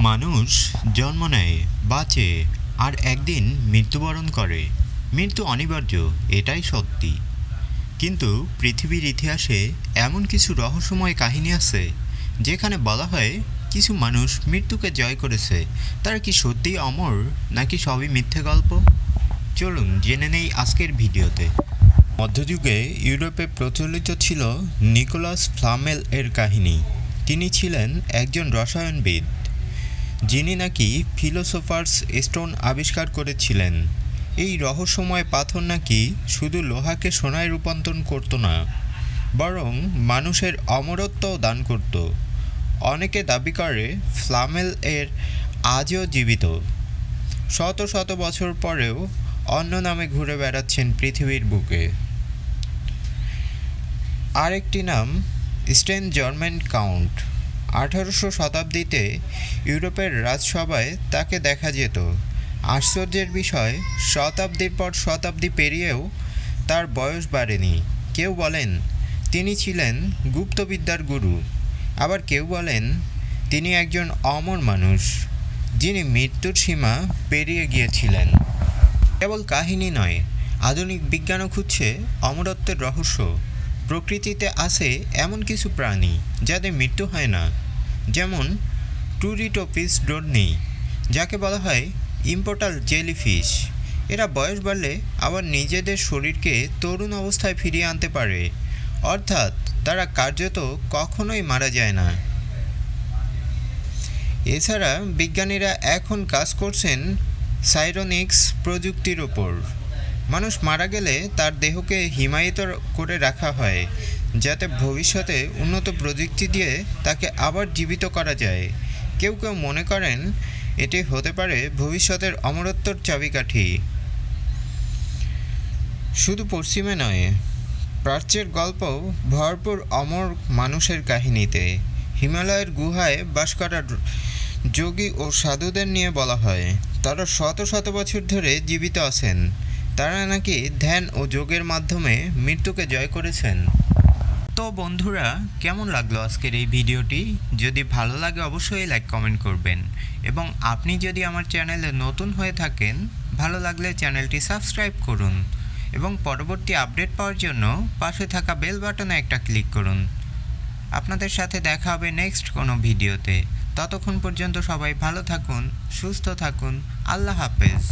মানুষ জন্ম নেয়, বাঁচে আর একদিন মৃত্যুবরণ করে। মৃত্যু অনিবার্য, এটাই সত্যি। কিন্তু পৃথিবীর ইতিহাসে এমন কিছু রহস্যময় কাহিনী আছে, যেখানে বলা হয় কিছু মানুষ মৃত্যুকে জয় করেছে। তারা কি সত্যিই অমর, নাকি সবই মিথ্যে গল্প? চলুন জেনে নেই আজকের ভিডিওতে। মধ্যযুগে ইউরোপে প্রচলিত ছিল নিকোলাস ফ্লামেল এর কাহিনী। তিনি ছিলেন একজন রসায়নবিদ। যিনি নাকি ফিলোসোফার্স স্টোন আবিষ্কার করেছিলেন। এই রহস্যময় পাথর নাকি শুধু লোহাকে সোনায় রূপান্তর করতো না, বরং মানুষের অমরত্বও দান করত। অনেকে দাবি করে ফ্লামেল এর আজও জীবিত। শত শত বছর পরেও অন্য নামে ঘুরে বেড়াচ্ছেন পৃথিবীর বুকে। আরেকটি নাম স্টেন জার্মান কাউন্ট। আঠারোশো শতাব্দীতে ইউরোপের রাজসভায় তাকে দেখা যেত। আশ্চর্যের বিষয়, শতাব্দীর পর শতাব্দী পেরিয়েও তার বয়স বাড়েনি। কেউ বলেন, তিনি ছিলেন গুপ্তবিদ্যার গুরু। আবার কেউ বলেন, তিনি একজন অমর মানুষ, যিনি মৃত্যুর সীমা পেরিয়ে গিয়েছিলেন। কেবল কাহিনী নয়, আধুনিক বিজ্ঞানও খুঁজছে অমরত্বের রহস্য। প্রকৃতিতে আছে এমন কিছু প্রাণী যাদের মৃত্যু হয় না, যেমন টুরিটোপিস ডোডনি, যাকে বলা হয় ইম্পোর্টাল জেলিফিশ। এরা বয়স বাড়লে আবার নিজেদের শরীরকে তরুণ অবস্থায় ফিরিয়ে আনতে পারে। অর্থাৎ তারা কার্যত কখনোই মারা যায় না। এছাড়া বিজ্ঞানীরা এখন কাজ করছেন সাইরোনিক্স প্রযুক্তির ওপর। মানুষ মারা গেলে তার দেহকে হিমায়িত করে রাখা হয়, যাতে ভবিষ্যতে উন্নত প্রযুক্তি দিয়ে তাকে আবার জীবিত করা যায়। কেউ কেউ মনে করেন, এটি হতে পারে ভবিষ্যতের অমরত্বর চাবিকাঠি। শুধু পশ্চিমে নয়, প্রাচ্যের গল্প ভরপুর অমর মানুষের কাহিনীতে। হিমালয়ের গুহায় বাস করা যোগী ও সাধুদের নিয়ে বলা হয়, তারা শত শত বছর ধরে জীবিত আছেন। তারা নাকি ধ্যান ও যোগের মাধ্যমে মৃত্যুকে জয় করেছেন। তো বন্ধুরা, কেমন লাগল আজকের এই ভিডিওটি? যদি ভালো লাগে অবশ্যই লাইক, কমেন্ট করবেন। এবং আপনি যদি আমার চ্যানেলে নতুন হয়ে থাকেন, ভালো লাগলে চ্যানেলটি সাবস্ক্রাইব করুন। এবং পরবর্তী আপডেট পাওয়ার জন্য পাশে থাকা বেল বাটনে একটা ক্লিক করুন। আপনাদের সাথে দেখা হবে নেক্সট কোনো ভিডিওতে। ততক্ষণ পর্যন্ত সবাই ভালো থাকুন, সুস্থ থাকুন। আল্লাহ হাফেজ।